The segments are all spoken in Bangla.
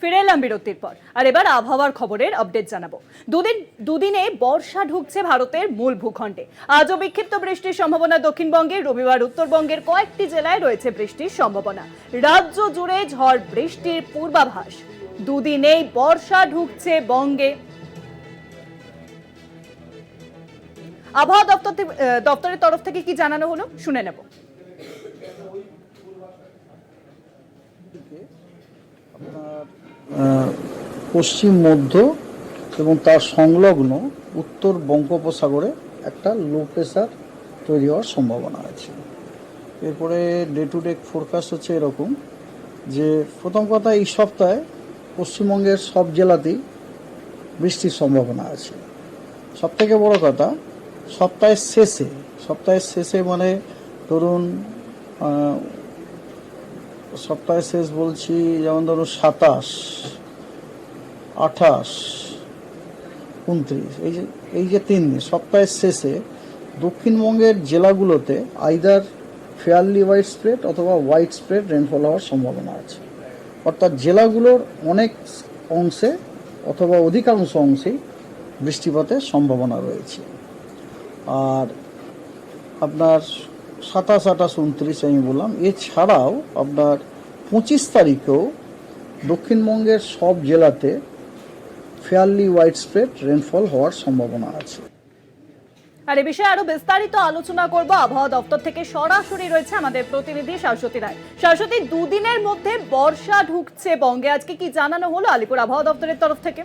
ফিরে এলাম বিরতির পর। আর এবার আবহাওয়ার খবরের আপডেট জানাব। দুদিন, দুদিনে বর্ষা ঢুকছে ভারতের মূল ভূখণ্ডে। আজও বিক্ষিপ্ত বৃষ্টির সম্ভাবনা দক্ষিণবঙ্গে, রবিবার উত্তরবঙ্গের কয়েকটি জেলায় রয়েছে বৃষ্টির সম্ভাবনা। রাজ্য জুড়ে ঝড় বৃষ্টির পূর্বাভাস। দুদিনেই বর্ষা ঢুকছে বঙ্গে। আবহাওয়া দপ্তর দপ্তরের তরফ থেকে কি জানানো হলো? শুনে নেব। পশ্চিম, মধ্য এবং তার সংলগ্ন উত্তর বঙ্গোপসাগরে একটা লো প্রেশার তৈরি হওয়ার সম্ভাবনা আছে। এরপরে ডে টু ডে ফোরকাস্ট হচ্ছে এরকম যে প্রথম কথা, এই সপ্তাহে পশ্চিমবঙ্গের সব জেলাতেই বৃষ্টির সম্ভাবনা আছে। সব থেকে বড় কথা, সপ্তাহের শেষে সপ্তাহের শেষে মানে ধরুন আহ, সপ্তাহের শেষ বলছি যেমন ধরো সাতাশ আঠাশ উনত্রিশ এই যে এই যে তিন দিন সপ্তাহের শেষে দক্ষিণবঙ্গের জেলাগুলোতে আইদার ফেয়ারলি হোয়াইট স্প্রেড অথবা হোয়াইট স্প্রেড রেনফল হওয়ার সম্ভাবনা আছে। অর্থাৎ জেলাগুলোর অনেক অংশে অথবা অধিকাংশ অংশেই বৃষ্টিপাতের সম্ভাবনা রয়েছে। আর আপনার সাতাশ আঠাশ, উনত্রিশ আমি বললাম। এছাড়াও আপনার পঁচিশ তারিখেও দক্ষিণবঙ্গের সব জেলাতে ফেয়ারলি হোয়াইট স্প্রেড রেনফল হওয়ার সম্ভাবনা আছে। আর এ বিষয়ে আরও বিস্তারিত আলোচনা করব আবহাওয়া দপ্তর থেকে। সরাসরি রয়েছে আমাদের প্রতিনিধি শাশ্বতী রায়। শাশ্বতী, দুদিনের মধ্যে বর্ষা ঢুকছে বঙ্গে। আজকে কি জানানো হলো আলিপুর আবহাওয়া দপ্তরের তরফ থেকে?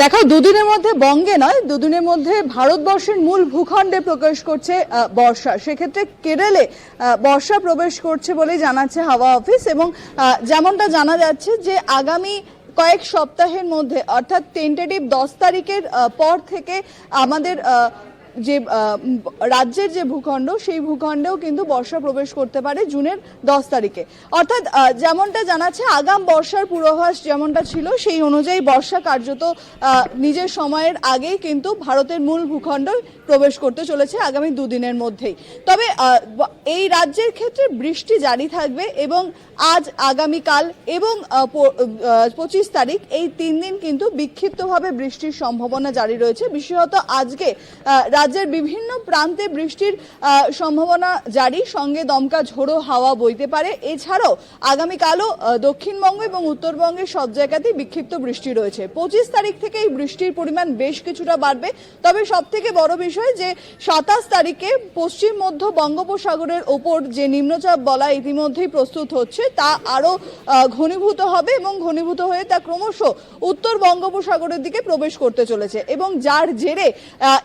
দেখো দুদিনের মধ্যে বঙ্গে নয়, দুদিনের মধ্যে ভারতবর্ষের মূল ভূখণ্ডে প্রকাশ করছে বর্ষা। সেক্ষেত্রে কেরলে বর্ষা প্রবেশ করছে বলে জানাচ্ছে হাওয়া অফিস এবং যেমনটা জানা যাচ্ছে যে আগামী কয়েক সপ্তাহের মধ্যে, অর্থাৎ টেন্টেটিভ দশ তারিখের পর থেকে আমাদের যে রাজ্যের যে ভূখণ্ড, সেই ভূখণ্ডেও কিন্তু বর্ষা প্রবেশ করতে পারে জুনের দশ তারিখে। অর্থাৎ যেমনটা জানাচ্ছে, আগাম বর্ষার পূর্বাভাস যেমনটা ছিল, সেই অনুযায়ী বর্ষা কার্যত নিজের সময়ের আগেই কিন্তু ভারতের মূল ভূখণ্ড প্রবেশ করতে চলেছে আগামী দুদিনের মধ্যেই। তবে এই রাজ্যের ক্ষেত্রে বৃষ্টি জারি থাকবে এবং আজ আগামীকাল এবং পঁচিশ তারিখ, এই তিন দিন কিন্তু বিক্ষিপ্তভাবে বৃষ্টির সম্ভাবনা জারি রয়েছে। বিশেষত আজকে রাজ্যের বিভিন্ন প্রান্তে বৃষ্টির সম্ভাবনা জারি। সঙ্গে দমকা ঝোড়ো হাওয়া বইতে পারে। এছাড়াও আগামীকালও দক্ষিণবঙ্গ এবং উত্তরবঙ্গের সব জায়গাতেই বিক্ষিপ্ত বৃষ্টি রয়েছে। পঁচিশ তারিখ থেকে এই বৃষ্টির পরিমাণ বেশ কিছুটা বাড়বে। তবে সব থেকে বড় বিষয় যে, সাতাশ তারিখে পশ্চিম মধ্য বঙ্গোপসাগরের ওপর যে নিম্নচাপ বলা ইতিমধ্যেই প্রস্তুত হচ্ছে, তা আরও ঘনীভূত হবে এবং ঘনীভূত হয়ে তা ক্রমশ উত্তর বঙ্গোপসাগরের দিকে প্রবেশ করতে চলেছে। এবং যার জেরে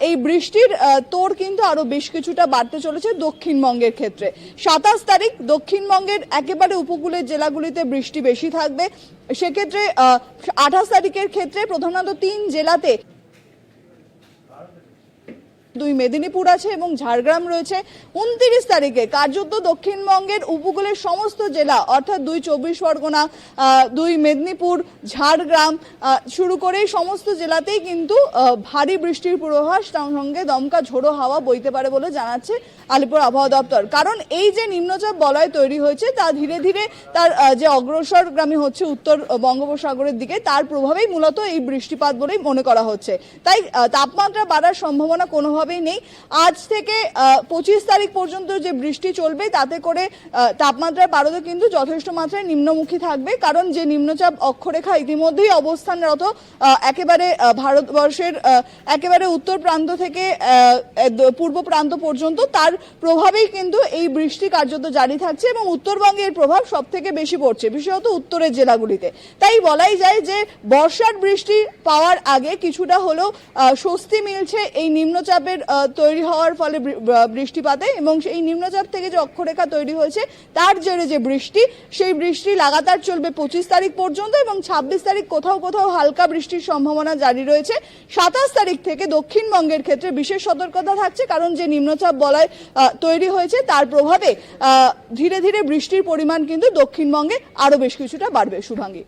এই বৃষ্টির আহ, তোর কিন্তু আরও বেশ কিছুটা বাড়তে চলেছে দক্ষিণবঙ্গের ক্ষেত্রে। সাতাশ তারিখ দক্ষিণবঙ্গের একেবারে উপকূলের জেলাগুলিতে বৃষ্টি বেশি থাকবে। সেক্ষেত্রে আঠাশ তারিখের ক্ষেত্রে প্রধানত তিন জেলাতে দুই মেদিনীপুর আছে এবং ঝাড়গ্রাম রয়েছে। উনত্রিশ তারিখে কার্যত দক্ষিণবঙ্গের উপকূলের সমস্ত জেলা, অর্থাৎ দুই চব্বিশ পরগনা দুই মেদিনীপুর, ঝাড়গ্রাম শুরু করে সমস্ত জেলাতেই কিন্তু ভারী বৃষ্টির পূর্বাভাস তার সঙ্গে দমকা ঝোড়ো হাওয়া বইতে পারে বলে জানাচ্ছে আলিপুর আবহাওয়া দপ্তর। কারণ এই যে নিম্নচাপ বলয় তৈরি হয়েছে, তা ধীরে ধীরে তার যে অগ্রসরগামী হচ্ছে উত্তর বঙ্গোপসাগরের দিকে, তার প্রভাবেই মূলত এই বৃষ্টিপাত বলেই মনে করা হচ্ছে। তাই তাপমাত্রা বাড়ার সম্ভাবনা কোনোভাবেই নেই। আজ থেকে পঁচিশ তারিখ পর্যন্ত যে বৃষ্টি চলবে, তাতে করে তাপমাত্রার পারদ কিন্তু যথেষ্ট মাত্রায় নিম্নমুখী থাকবে। কারণ যে নিম্নচাপ অক্ষরেখা ইতিমধ্যেই অবস্থানরত একেবারে ভারতবর্ষের একেবারে উত্তর প্রান্ত থেকে পূর্ব প্রান্ত পর্যন্ত, তার প্রভাবেই কিন্তু এই বৃষ্টি কার্যত জারি থাকছে এবং উত্তরবঙ্গে এর প্রভাব সব থেকে বেশি পড়ছে, বিশেষত উত্তরের জেলাগুলিতে। তাই বলাই যায় যে, বর্ষার বৃষ্টি পাওয়ার আগে কিছুটা হলেও স্বস্তি মিলছে এই নিম্নচাপের তৈরি হওয়ার ফলে বৃষ্টিপাতে এবং সেই নিম্নচাপ থেকে যে অক্ষরেখা তৈরি হয়েছে, তার জেরে যে বৃষ্টি, সেই বৃষ্টি লাগাতার চলবে পঁচিশ তারিখ পর্যন্ত এবং ছাব্বিশ তারিখ কোথাও কোথাও হালকা বৃষ্টির সম্ভাবনা জারি রয়েছে। সাতাশ তারিখ থেকে দক্ষিণবঙ্গের ক্ষেত্রে বিশেষ সতর্কতা থাকছে, কারণ যে নিম্নচাপ বলয় তৈরি হয়েছে, তার প্রভাবে ধীরে ধীরে বৃষ্টির পরিমাণ কিন্তু দক্ষিণবঙ্গে আরও বেশ কিছুটা বাড়বে। শুভাঙ্গী।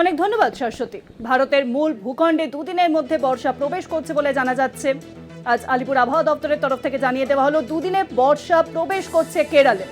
অনেক ধন্যবাদ, সরস্বতী। ভারতের মূল ভূখণ্ডে দুদিনের মধ্যে বর্ষা প্রবেশ করছে বলে জানা যাচ্ছে। আজ আলিপুর আবহাওয়া দপ্তরের তরফ থেকে জানিয়ে দেওয়া হলো দুদিনে বর্ষা প্রবেশ করছে কেরলে।